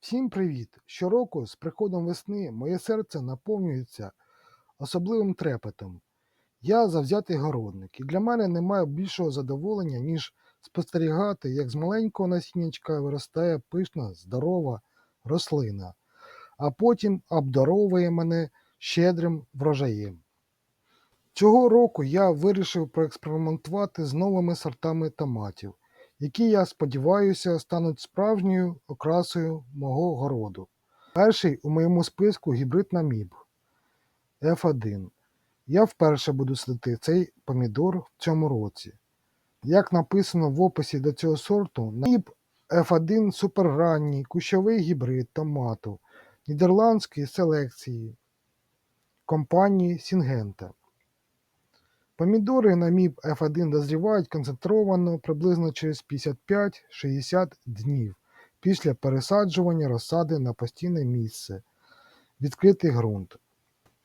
Всім привіт! Щороку з приходом весни моє серце наповнюється особливим трепетом. Я завзятий городник, і для мене немає більшого задоволення, ніж спостерігати, як з маленького насіннячка виростає пишна, здорова рослина, а потім обдаровує мене щедрим врожаєм. Цього року я вирішив проекспериментувати з новими сортами томатів, які, я сподіваюся, стануть справжньою окрасою мого городу. Перший у моєму списку гібрид наміб F1. Я вперше буду садити цей помідор в цьому році. Як написано в описі до цього сорту, наміб F1 суперранній кущовий гібрид томату нідерландської селекції компанії Сінгента. Помідори на МІП F1 дозрівають концентровано приблизно через 55-60 днів після пересаджування розсади на постійне місце, відкритий ґрунт.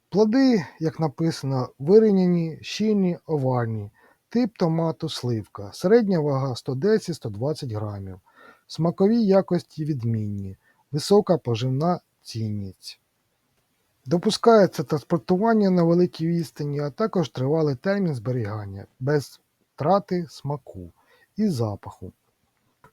Плоди, як написано, вирівняні, щільні, овальні, тип томату сливка, середня вага 110-120 грамів, смакові якості відмінні, висока поживна цінність. Допускається транспортування на великій відстані, а також тривалий термін зберігання без втрати смаку і запаху.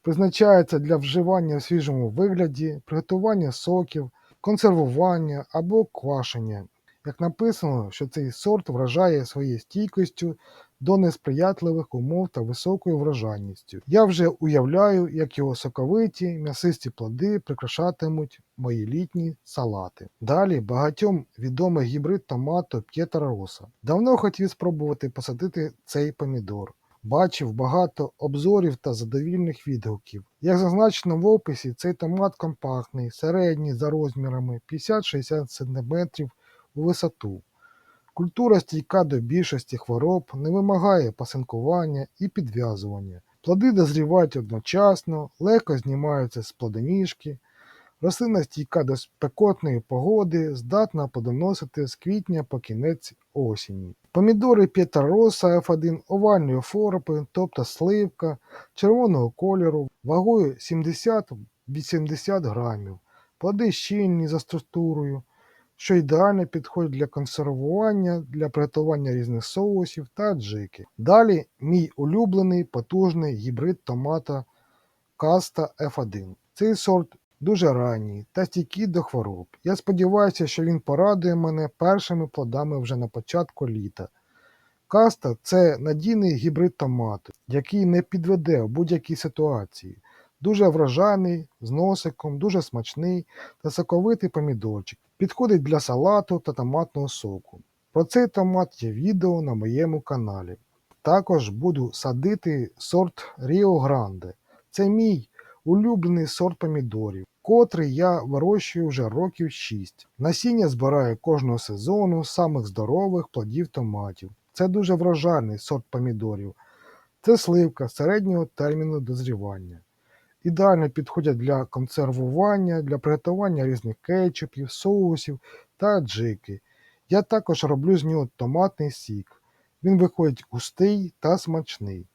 Призначається для вживання в свіжому вигляді, приготування соків, консервування або квашення. Як написано, що цей сорт вражає своєю стійкістю до несприятливих умов та високою врожайністю. Я вже уявляю, як його соковиті, м'ясисті плоди прикрашатимуть мої літні салати. Далі багатьом відомий гібрид томату П'єтра Роса. Давно хотів спробувати посадити цей помідор. Бачив багато обзорів та задовільних відгуків. Як зазначено в описі, цей томат компактний, середній за розмірами 50-60 см у висоту. Культура стійка до більшості хвороб, не вимагає пасинкування і підв'язування. Плоди дозрівають одночасно, легко знімаються з плодоніжки. Рослина стійка до спекотної погоди, здатна плодоносити з квітня по кінець осені. Помідори П'єтароса F1 овальної форми, тобто сливка, червоного кольору, вагою 70-80 грамів. Плоди щільні за структурою, що ідеально підходить для консервування, для приготування різних соусів та джики. Далі мій улюблений потужний гібрид томата Каста F1. Цей сорт дуже ранній та стійкий до хвороб. Я сподіваюся, що він порадує мене першими плодами вже на початку літа. Каста це надійний гібрид томату, який не підведе в будь-якій ситуації. Дуже врожайний, з носиком, дуже смачний та соковитий помідорчик. Підходить для салату та томатного соку. Про цей томат є відео на моєму каналі. Також буду садити сорт Rio Grande. Це мій улюблений сорт помідорів, котрий я вирощую вже років 6. Насіння збираю кожного сезону самих здорових плодів томатів. Це дуже врожайний сорт помідорів. Це сливка середнього терміну дозрівання. Ідеально підходять для консервування, для приготування різних кетчупів, соусів та джики. Я також роблю з нього томатний сік. Він виходить густий та смачний.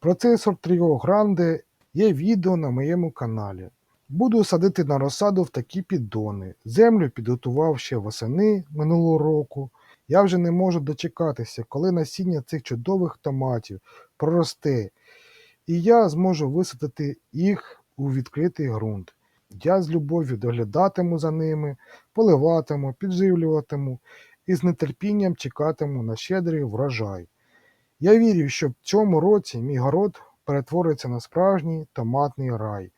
Про цей сорт Rio Grande є відео на моєму каналі. Буду садити на розсаду в такі піддони. Землю підготував ще восени минулого року. Я вже не можу дочекатися, коли насіння цих чудових томатів проросте, і я зможу висадити їх у відкритий ґрунт. Я з любов'ю доглядатиму за ними, поливатиму, підживлюватиму і з нетерпінням чекатиму на щедрий врожай. Я вірю, що в цьому році мій город перетвориться на справжній томатний рай,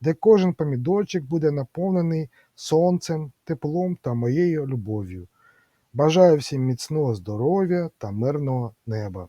де кожен помідорчик буде наповнений сонцем, теплом та моєю любов'ю. Бажаю всім міцного здоров'я та мирного неба.